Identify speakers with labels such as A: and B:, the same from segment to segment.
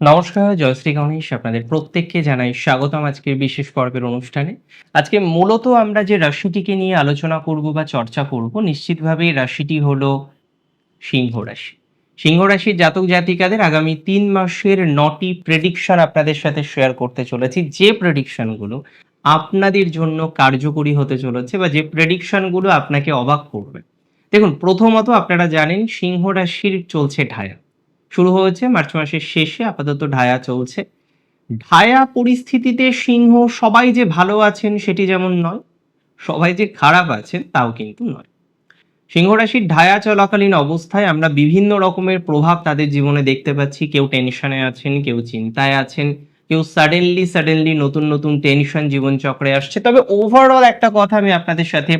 A: নমস্কার জয়শ্রী গণেশ আপনাদের প্রত্যেককে জানাই স্বাগতম আজকের বিশেষ পর্বের অনুষ্ঠানে। আজকে মূলত আমরা যে রাশিটিকে নিয়ে আলোচনা করব বা চর্চা করব, নিশ্চিতভাবে রাশিটি হলো সিংহ রাশি। সিংহ রাশির জাতক জাতিকাদের আগামী তিন মাসের নটি প্রেডিকশন আপনাদের সাথে শেয়ার করতে চলেছি। যে প্রেডিকশনগুলো আপনাদের জন্য কার্যকরী হতে চলেছে বা যে প্রেডিকশনগুলো আপনাকে অবাক করবে। দেখুন, প্রথমত আপনারা জানেন, সিংহ রাশির চলছে ঢায়া। শুরু হয়েছে, মার্চ মাসের শেষে আপাতত ঢায়া চলছে। ঢায়া পরিস্থিতিতে সিংহ সবাই যে ভালো আছেন সেটি যেমন নয়, সবাই যে খারাপ আছেন তাও কিন্তু নয়। সিংহ রাশির ঢায়া চলাকালীন অবস্থায় আমরা বিভিন্ন রকমের প্রভাব তাদের জীবনে দেখতে পাচ্ছি। কেউ টেনশনে আছেন, কেউ চিন্তায় আছেন, কেউ সাডেনলি সাডেনলি নতুন নতুন টেনশন জীবনচক্রে আসছে। তবে ওভারঅল একটা কথা আমি আপনাদের সাথে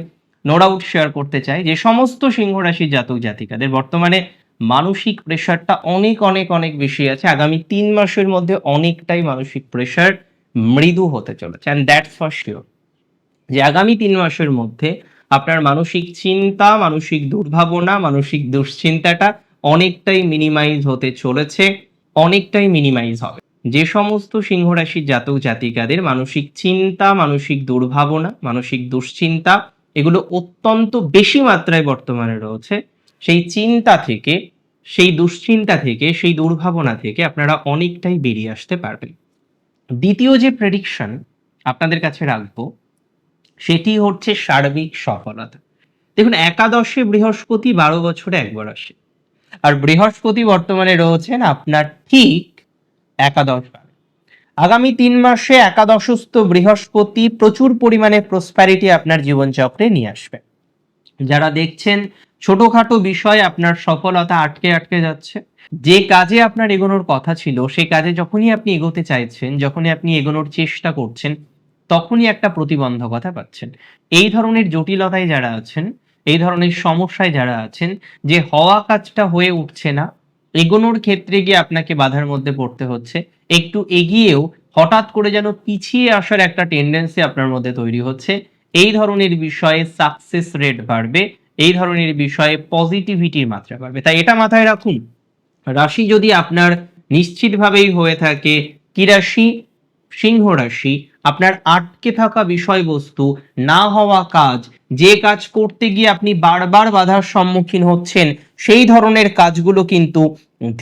A: নো ডাউট শেয়ার করতে চাই, যে সমস্ত সিংহ রাশির জাতক জাতিকাদের বর্তমানে মানসিক প্রেশারটা অনেক অনেক অনেক বেশি আছে। আগামী তিন মাসের মধ্যে অনেকটাই মানসিক প্রেশার মৃদু হতে চলেছে। অ্যান্ড দ্যাটস ফর শিওর যে আগামী তিন মাসের মধ্যে আপনার মানসিক চিন্তা, মানসিক দুর্ভাবনা, মানসিক দুশ্চিন্তাটা অনেকটাই মিনিমাইজ হতে চলেছে, অনেকটাই মিনিমাইজ হবে। যে সমস্ত সিংহরাশির জাতক জাতিকাদের মানসিক চিন্তা, মানসিক দুর্ভাবনা, মানসিক দুশ্চিন্তা, এগুলো অত্যন্ত বেশি মাত্রায় বর্তমানে রয়েছে। সেই চিন্তা থেকে, সেই দুশ্চিন্তা থেকে, সেই দুর্ভাবনা থেকে আপনারা অনেকটাই বেরিয়ে আসতে পারবেন। দ্বিতীয় যে প্রেডিকশন আপনাদের কাছে রাখব, সেটি হচ্ছে সার্বিক সফলতা। দেখুন, একাদশে বৃহস্পতি বারো বছরে একবার আসে। আর বৃহস্পতি বর্তমানে রয়েছেন আপনার ঠিক একাদশ আগামী তিন মাসে একাদশস্থ বৃহস্পতি প্রচুর পরিমাণে প্রসপ্যারিটি আপনার জীবনচক্রে নিয়ে আসবে। যারা দেখছেন ছোটখাটো বিষয় আপনার সফলতা আটকে আটকে যাচ্ছে। যে কাজে আপনার এগোনোর কথা ছিল সেই কাজে যখনই আপনি এগোতে চাইছেন, যখনই আপনি এগোনোর চেষ্টা করছেন, তখনই একটা প্রতিবন্ধকতা পাচ্ছেন। এই ধরনের জটিলতায় যারা আছেন, এই ধরনের সমস্যায় যারা আছেন, যে হওয়া কাজটা হয়ে উঠছে না, এগোনোর ক্ষেত্রে গিয়ে আপনাকে বাধার মধ্যে পড়তে হচ্ছে। একটু এগিয়েও হঠাৎ করে যেন পিছিয়ে আসার একটা টেন্ডেন্সি আপনার মধ্যে তৈরি হচ্ছে। এই ধরনের বিষয়ে সাকসেস রেট বাড়বে। এই ধরনের বিষয়ে পজিটিভিটির মাত্রা বাড়বে। তাই এটা মাথায় রাখুন, রাশি যদি আপনার নিশ্চিতভাবেই হয়ে থাকে, কি রাশি? সিংহ রাশি। আপনার আটকে থাকা বিষয়বস্তু, না হওয়া কাজ, যে কাজ করতে গিয়ে আপনি বারবার বাধার সম্মুখীন হচ্ছেন, সেই ধরনের কাজগুলো কিন্তু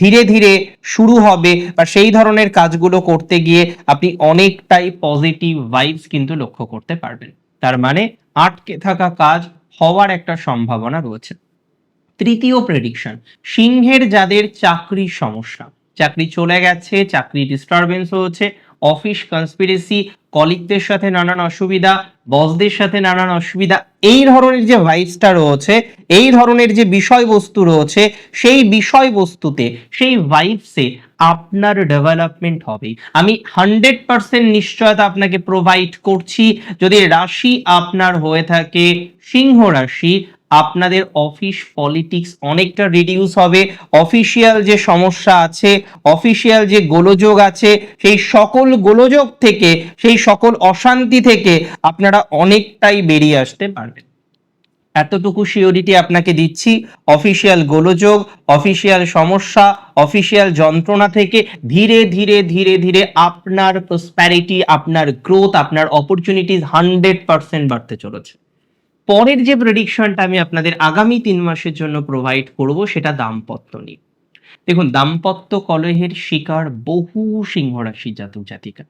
A: ধীরে ধীরে শুরু হবে বা সেই ধরনের কাজগুলো করতে গিয়ে আপনি অনেকটাই পজিটিভ ভাইবস কিন্তু লক্ষ্য করতে পারবেন। তার মানে আটকে থাকা কাজ হওয়ার একটা সম্ভাবনা রয়েছে। তৃতীয় প্রেডিকশন সিংহের যাদের চাকরির সমস্যা, চাকরি চলে গেছে, চাকরি ডিস্টারবেন্স হয়েছে অফিস কনস্পিরেসি কলিগদের সাথে নানান অসুবিধা বসদের সাথে নানান অসুবিধা, এই ধরনের যে ভাইবসটা রয়েছে, এই ধরনের যে বিষয়বস্তু রয়েছে, সেই বিষয়বস্তুতে, সেই ভাইবসে আপনার ডেভেলপমেন্ট হবে। আমি হান্ড্রেড পার্সেন্ট নিশ্চয়তা আপনাকে প্রোভাইড করছি। যদি রাশি আপনার হয়ে থাকে, সিংহ রাশি, আপনাদের অফিস পলিটিক্স অনেকটা রিডিউস হবে। অফিসিয়াল যে সমস্যা আছে অফিসিয়াল যে গোলযোগ আছে, সেই সকল গোলযোগ থেকে, সেই সকল অশান্তি থেকে আপনারা অনেকটাই বেরিয়ে আসতে পারবেন। এতটুকু সিওরিটি আপনাকে দিচ্ছি। অফিসিয়াল গোলযোগ, অফিসিয়াল সমস্যা, অফিসিয়াল যন্ত্রণা থেকে ধীরে ধীরে ধীরে ধীরে আপনার প্রসপ্যারিটি আপনার গ্রোথ আপনার অপরচুনিটিস হান্ড্রেড পার্সেন্ট বাড়তে চলেছে। পরের যে প্রেডিকশনটা আমি আপনাদের আগামী তিন মাসের জন্য প্রোভাইড করব, সেটা দাম্পত্য নিয়ে। দেখুন, দাম্পত্য কলহের শিকার বহু সিংহরাশি জাতক জাতিকা।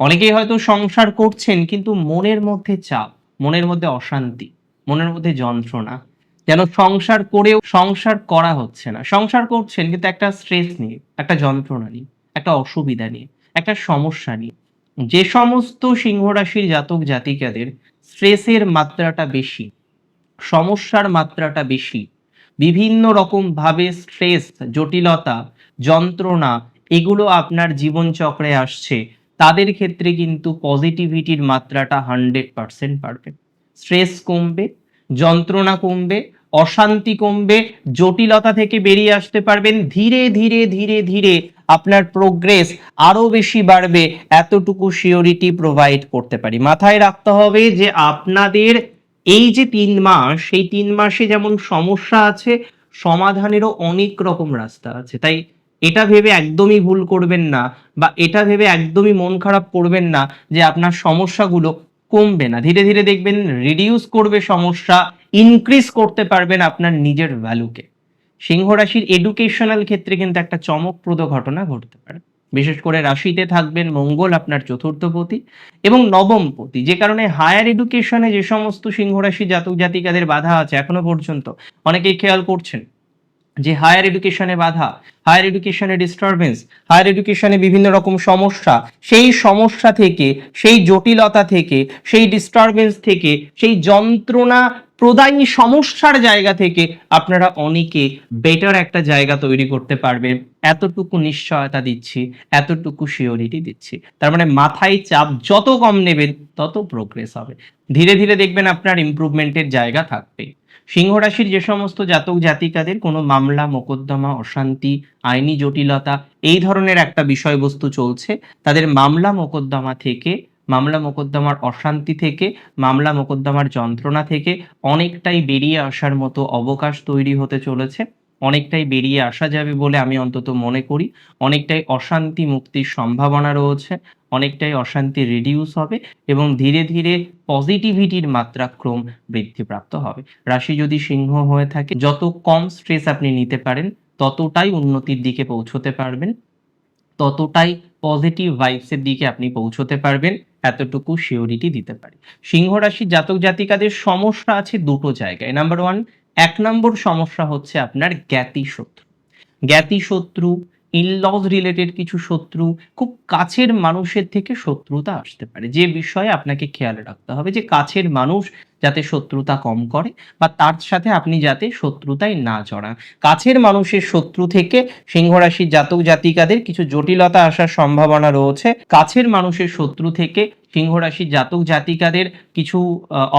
A: অনেকেই হয়তো সংসার করছেন, কিন্তু মনের মধ্যে চাপ, মনের মধ্যে অশান্তি মনের মধ্যে যন্ত্রণা, যেন সংসার করেও সংসার করা হচ্ছে না। সংসার করছেন কিন্তু একটা স্ট্রেস নিয়ে, একটা যন্ত্রণা নিয়ে, একটা অসুবিধা নিয়ে, একটা সমস্যা নিয়ে। যে সমস্ত সিংহ রাশির জাতক জাতিকাদের স্ট্রেসের মাত্রাটা বেশি, সমস্যার মাত্রাটা বেশি, বিভিন্ন রকম ভাবে স্ট্রেস জটিলতা, যন্ত্রণা, এগুলো আপনার জীবনচক্রে আসছে, তাদের ক্ষেত্রে কিন্তু পজিটিভিটির মাত্রাটা হান্ড্রেড পার্সেন্ট বাড়বে। স্ট্রেস কমবে, যন্ত্রণা কমবে, অশান্তি কমবে, জটিলতা থেকে বেরিয়ে আসতে পারবেন। ধীরে ধীরে ধীরে ধীরে আপনার প্রোগ্রেস আরও বেশি বাড়বে এতটুকু সিওরিটি প্রোভাইড করতে পারি। মাথায় রাখতে হবে যে আপনাদের এই যে তিন মাস সেই তিন মাসে যেমন সমস্যা আছে, সমাধানেরও অনেক রকম রাস্তা আছে। তাই এটা ভেবে একদমই ভুল করবেন না বা এটা ভেবে একদমই মন খারাপ করবেন না যে আপনার সমস্যাগুলো কমবে না। ধীরে ধীরে দেখবেন রিডিউস করবে সমস্যা ইনক্রিজ করতে পারবেন আপনার নিজের ভ্যালুকে সিংহ রাশির এডুকেশনাল ক্ষেত্রে কিন্তু একটা চমকপ্রদ ঘটনা ঘটতে পারে। বিশেষ করে রাশিতে থাকবেন মঙ্গল আপনার চতুর্থপতি এবং নবম নবমপতি যে কারণে হায়ার এডুকেশনে যে সমস্ত সিংহ রাশি জাতক জাতিকাদের বাধা আছে এখনও পর্যন্ত অনেকেই খেয়াল করছেন। যে হায়ার এডুকেশনে বাধা হায়ার এডুকেশনে ডিস্টারবেন্স হায়ার এডুকেশনে বিভিন্ন রকম সমস্যা, সেই সমস্যা থেকে, সেই জটিলতা থেকে, সেই ডিস্টারবেন্স থেকে, সেই যন্ত্রণা প্রদায়ী সমস্যার জায়গা থেকে আপনারা অনেকে বেটার একটা জায়গা তৈরি করতে পারবেন। এতটুকু নিশ্চয়তা দিচ্ছি, এতটুকু শিওরিটি দিচ্ছি। তার মানে মাথায় চাপ যত কম নেবেন, তত প্রোগ্রেস হবে। ধীরে ধীরে দেখবেন আপনার ইমপ্রুভমেন্টের জায়গা থাকবে। সিংহ রাশির যে সমস্ত জাতক জাতিকাদের কোনো মামলা, মোকদ্দমা, অশান্তি, আইনি জটিলতা, এই ধরনের একটা বিষয়বস্তু চলছে, তাদের মামলা, মোকদ্দমা থেকে, মামলা, মোকদ্দমার অশান্তি থেকে, মামলা, মোকদ্দমার যন্ত্রণা থেকে অনেকটাই বেরিয়ে আসার মতো অবকাশ তৈরি হতে চলেছে। অনেকটাই বেরিয়ে আসা যাবে বলে আমি অন্তত মনে করি। অনেকটাই অশান্তি মুক্তির সম্ভাবনা রয়েছে, অনেকটাই অশান্তি রিডিউস হবে এবং ধীরে ধীরে পজিটিভিটির মাত্রা মাত্রাক্রম বৃদ্ধিপ্রাপ্ত হবে। রাশি যদি সিংহ হয়ে থাকে, যত কম স্ট্রেস আপনি নিতে পারেন, ততটাই উন্নতির দিকে পৌঁছতে পারবেন। ততটাই পজিটিভ ভাইবসের দিকে আপনি পৌঁছতে পারবেন, এতটুকু শিওরিটি দিতে পারি। সিংহ রাশির জাতক জাতিকাদের সমস্যা আছে দুটো জায়গায়। নাম্বার ওয়ান এক নম্বর সমস্যা হচ্ছে আপনার জ্ঞাতি শত্রু জ্ঞাতি শত্রু ইনলজ রিলেটেড কিছু শত্রু, খুব কাছের মানুষের থেকে শত্রুতা আসতে পারে। যে বিষয়ে আপনাকে খেয়াল রাখতে হবে যে কাছের মানুষ যাতে শত্রুতা কম করে বা তার সাথে আপনি যাতে শত্রুতায় না জড়ান। কাছের মানুষের শত্রু থেকে সিংহ রাশির জাতক জাতিকাদের কিছু জটিলতা আসার সম্ভাবনা রয়েছে। কাছের মানুষের শত্রু থেকে সিংহ রাশির জাতক জাতিকাদের কিছু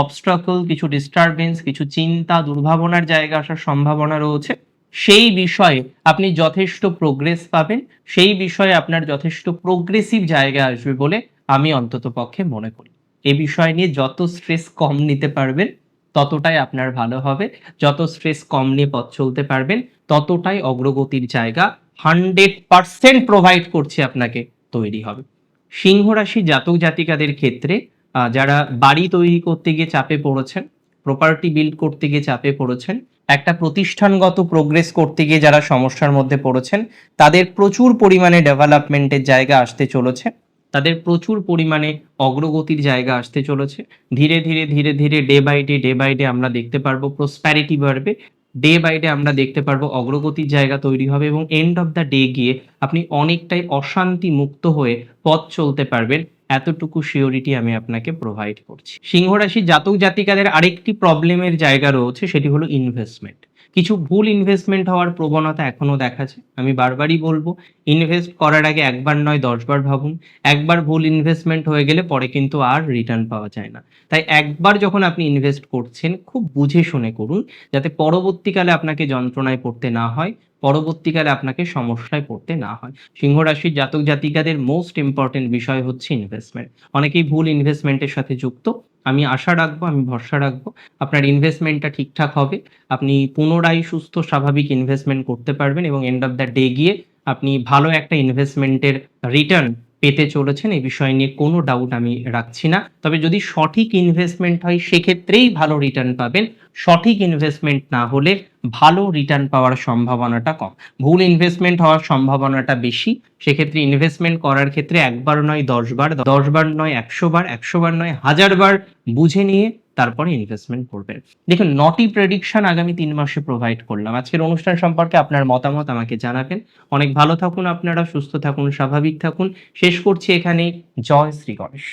A: অবস্ট্রাকল কিছু ডিস্টারবেন্স কিছু চিন্তা, দুর্ভাবনার জায়গা আসার সম্ভাবনা রয়েছে। সেই বিষয়ে আপনি যথেষ্ট প্রোগ্রেস পাবেন, সেই বিষয়ে আপনার যথেষ্ট প্রোগ্রেসিভ জায়গা আসবে বলে আমি অন্তত পক্ষে মনে করি। এ বিষয় নিয়ে যত স্ট্রেস কম নিতে পারবেন, ততটাই আপনার ভালো হবে। যত স্ট্রেস কম নিয়ে পথ চলতে পারবেন, ততটাই অগ্রগতির জায়গা হান্ড্রেড পার্সেন্ট প্রোভাইড করছে আপনাকে তৈরি হবে। সিংহ রাশি জাতক জাতিকাদের ক্ষেত্রে যারা বাড়ি তৈরি করতে গিয়ে চাপে পড়েছেন প্রপার্টি বিল্ড করতে গিয়ে চাপে পড়েছেন একটা প্রতিষ্ঠানগত প্রোগ্রেস করতে গিয়ে যারা সমস্যার মধ্যে পড়েছেন, তাদের প্রচুর পরিমাণে ডেভেলপমেন্টের জায়গা আসতে চলেছে। তাদের প্রচুর পরিমাণে অগ্রগতির জায়গা আসতে চলেছে। ধীরে ধীরে ধীরে ধীরে day by day day by day আমরা দেখতে পারব প্রসপ্যারিটি বাড়বে। ডে বাই ডে আমরা দেখতে পারব অগ্রগতির জায়গা তৈরি হবে এবং এন্ড অফ দ্য ডে গিয়ে আপনি অনেকটাই অশান্তি মুক্ত হয়ে পথ চলতে পারবেন। এতটুকু শিওরিটি আমি আপনাকে প্রোভাইড করছি। সিংহ রাশি জাতক জাতিকাদের আরেকটি প্রবলেমের জায়গা রয়েছে, সেটি হলো ইনভেস্টমেন্ট কিছু ভুল ইনভেস্টমেন্ট হওয়ার প্রবণতা এখনও দেখা যায় আমি বারবারই বলব ইনভেস্ট করার আগে একবার নয়, দশবার ভাবুন। একবার ভুল ইনভেস্টমেন্ট হয়ে গেলে পরে কিন্তু আর রিটার্ন পাওয়া যায় না। তাই একবার যখন আপনি ইনভেস্ট করছেন, খুব বুঝে শুনে করুন, যাতে পরবর্তীকালে আপনাকে যন্ত্রণায় পড়তে না হয়, পরবর্তীকালে আপনাকে সমস্যায় পড়তে না হয়। সিংহ রাশির জাতক জাতিকাদের মোস্ট ইম্পর্টেন্ট বিষয় হচ্ছে ইনভেস্টমেন্ট অনেকেই ভুল ইনভেস্টমেন্টের সাথে যুক্ত আমি আশা রাখব, আমি ভরসা রাখব। আপনার ইনভেস্টমেন্টটা ঠিকঠাক হবে। আপনি পুনরায় সুস্থ, স্বাভাবিক ইনভেস্টমেন্ট করতে পারবেন এবং এন্ড অফ দ্য ডে গিয়ে আপনি ভালো একটা ইনভেস্টমেন্টের রিটার্ন পেতে চলেছেন, এই বিষয় নিয়ে কোনো ডাউট আমি রাখছি না। তবে যদি সঠিক ইনভেস্টমেন্ট হয়, সেক্ষেত্রেই ভালো রিটার্ন পাবেন। সঠিক ইনভেস্টমেন্ট না হলে ভালো রিটার্ন পাওয়ার সম্ভাবনাটা কম। ভুল ইনভেস্টমেন্ট হওয়ার সম্ভাবনাটা বেশি। সেক্ষেত্রে ইনভেস্টমেন্ট করার ক্ষেত্রে একবার নয় দশবার দশবার নয় একশো বার একশো বার নয় হাজার বার বুঝে নিয়ে তারপরে ইনভেস্টমেন্ট করবে। দেখুন নটি প্রেডিকশন আগামী তিন মাসে প্রোভাইড করলাম। আজকের অনুষ্ঠান সম্পর্কে আপনার মতামত আমাকে জানাবেন। অনেক ভালো থাকুন আপনারা, সুস্থ থাকুন, স্বাভাবিক থাকুন। শেষ করছি এখানে। জয় শ্রী গণেশ।